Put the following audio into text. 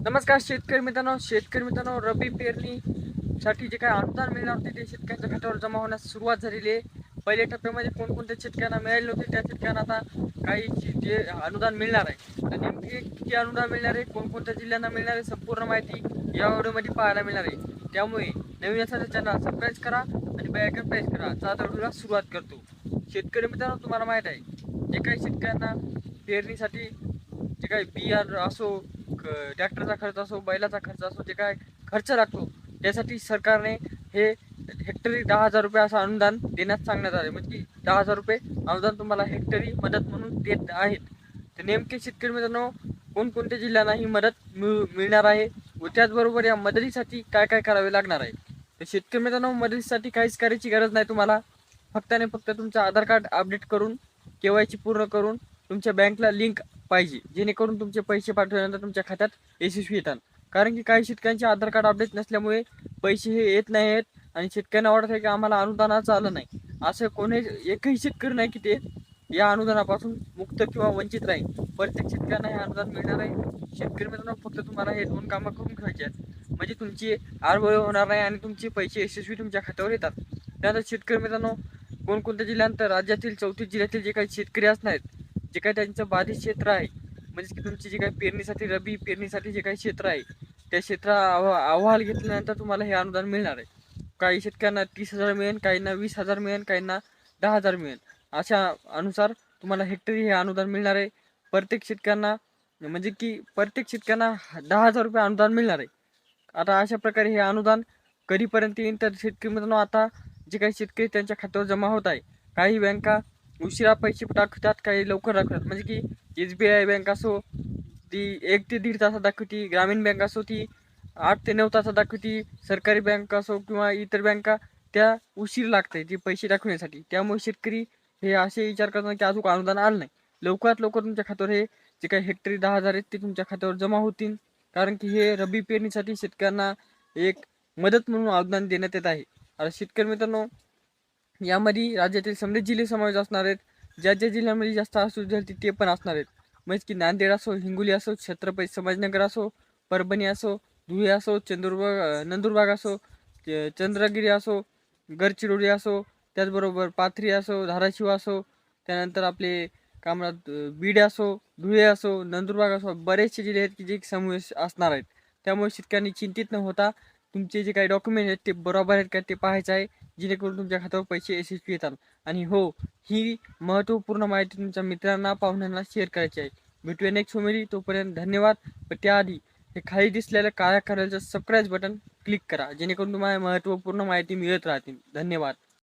नमस्कार शेतकरी मित्रांनो शेतकरी मित्रांनो रब्बी पेरणीसाठी जे काही अनुदान मिळणार होते ते शेतकऱ्यांच्या खात्यावर जमा होण्यास सुरुवात झालेली आहे. पहिल्या टप्प्यामध्ये कोणकोणत्या शेतकऱ्यांना मिळाले होते त्या शेतकऱ्यांना आता काही जे- अनुदान मिळणार आहे. तर नेमके किती अनुदान मिळणार आहे कोणकोणत्या जिल्ह्यांना मिळणार आहे संपूर्ण माहिती या व्हिडिओमध्ये पाहायला मिळणार आहे. त्यामुळे नवीन असल्याचं चॅनल सबस्क्राईब करा आणि बेलायकन प्रेस करा. चला व्हिडिओला सुरुवात करतो. शेतकरी मित्रांनो तुम्हाला माहीत आहे जे काही शेतकऱ्यांना पेरणीसाठी जे काही बियाणं असो ट्रॅक्टरचा खर्च असो बैलाचा खर्च असो जे काय खर्च लागतो त्यासाठी सरकारने हे हेक्टरी दहा हजार रुपये असं अनुदान देण्यास सांगण्यात आले. म्हणजे की दहा हजार रुपये अनुदान तुम्हाला हेक्टरी मदत म्हणून देत आहेत. तर नेमके शेतकरी मित्रांनो कोणकोणत्या जिल्ह्यांना ही मदत मिळू मिळणार आहे व त्याचबरोबर या मदतीसाठी काय काय करावे लागणार आहे? तर शेतकरी मित्रांनो मदतीसाठी काहीच करायची गरज नाही तुम्हाला. फक्त आणि फक्त तुमचं आधार कार्ड अपडेट करून के वाय सी पूर्ण करून तुमच्या बँकला लिंक पाहिजे. जेणेकरून तुमचे पैसे पाठवल्यानंतर तुमच्या खात्यात यशस्वी येतात. कारण की काही शेतकऱ्यांचे आधार कार्ड अपडेट नसल्यामुळे पैसे हे येत नाही आहेत आणि शेतकऱ्यांना वाटत आहे की आम्हाला अनुदानाचं आलं नाही. असं कोणी एकही शेतकरी नाही की ते या अनुदानापासून मुक्त किंवा वंचित राहील. प्रत्येक शेतकऱ्यांना हे अनुदान मिळणार आहे. शेतकरी मित्रांनो फक्त तुम्हाला हे दोन कामं करून घ्यायची आहेत. म्हणजे तुमची आरबळ होणार नाही आणि तुमचे पैसे यशस्वी तुमच्या खात्यावर येतात. त्यानंतर शेतकरी मित्रांनो कोणकोणत्या जिल्ह्यानंतर राज्यातील चौथी जिल्ह्यातील जे काही शेतकरी असणार आहेत जे काही त्यांचं बाधित क्षेत्र आहे म्हणजे की तुमची जी काही पेरणीसाठी रबी पेरणीसाठी जे काही क्षेत्र आहे त्या क्षेत्रा अहवाल घेतल्यानंतर तुम्हाला हे अनुदान मिळणार आहे. काही शेतकऱ्यांना तीस हजार मिळेल काहींना वीस हजार मिळेल काहींना दहा हजार मिळेल. अशा अनुसार तुम्हाला हेक्टरी हे अनुदान मिळणार आहे. प्रत्येक शेतकऱ्यांना म्हणजे की प्रत्येक शेतकऱ्यांना दहा हजार रुपये अनुदान मिळणार आहे. आता अशा प्रकारे हे अनुदान कधीपर्यंत येईल? तर शेतकरी मित्रांनो आता जे काही शेतकरी त्यांच्या खात्यावर जमा होत आहे काही बँका उशिरा पैसे टाकतात काही लवकर दाखवतात. म्हणजे की एस बी आय बँक असो ती एक ते दीड तासात दाखवती ग्रामीण बँक असो ती आठ ते नऊ तासात दाखवती सरकारी बँक असो किंवा इतर बँका त्या उशीर लागते ती पैसे दाखवण्यासाठी. त्यामुळे शेतकरी हे असे विचार करतात की अजून अनुदान आलं नाही. लवकरात लवकर तुमच्या खात्यावर हे जे काही हेक्टरी दहा हजार आहेत ते तुमच्या खात्यावर जमा होतील. कारण की हे रब्बी पेरणीसाठी शेतकऱ्यांना एक मदत म्हणून अनुदान देण्यात येत आहे. आता शेतकरी मित्रांनो यामध्ये राज्यातील समृद्ध जिल्हे समावेश असणार आहेत. ज्या ज्या जिल्ह्यामध्ये जास्त असू झाली ते पण असणार आहेत. म्हणजे की नांदेड असो हिंगोली असो छत्रपती समाजनगर असो परभणी असो धुळे असो चंदुरबाग नंदुरबाग असो च- चंद्रगिरी असो गडचिरोली असो त्याचबरोबर पाथरी असो धाराशिव असो त्यानंतर आपले कामरात बीड असो धुळे असो नंदुरबाग असो बरेचसे जिल्हे आहेत की जे समावेश असणार आहेत. त्यामुळे शेतकऱ्यांनी चिंतित न होता तुमचे जे काही डॉक्युमेंट आहेत ते बरोबर आहेत का ते पाहायचं आहे. जेणेकरून तुमच्या खात्यावर पैसे यशस्वी येतात. आणि हो ही महत्त्वपूर्ण माहिती तुमच्या मित्रांना पाहुण्यांना शेअर करायची आहे. भेटूया नेक्स्ट फॅमिली तोपर्यंत धन्यवाद. पण त्याआधी हे खाली दिसलेल्या काळ्या करायचं सबस्क्राईब बटन क्लिक करा जेणेकरून तुम्हाला महत्त्वपूर्ण माहिती मिळत राहतील. धन्यवाद.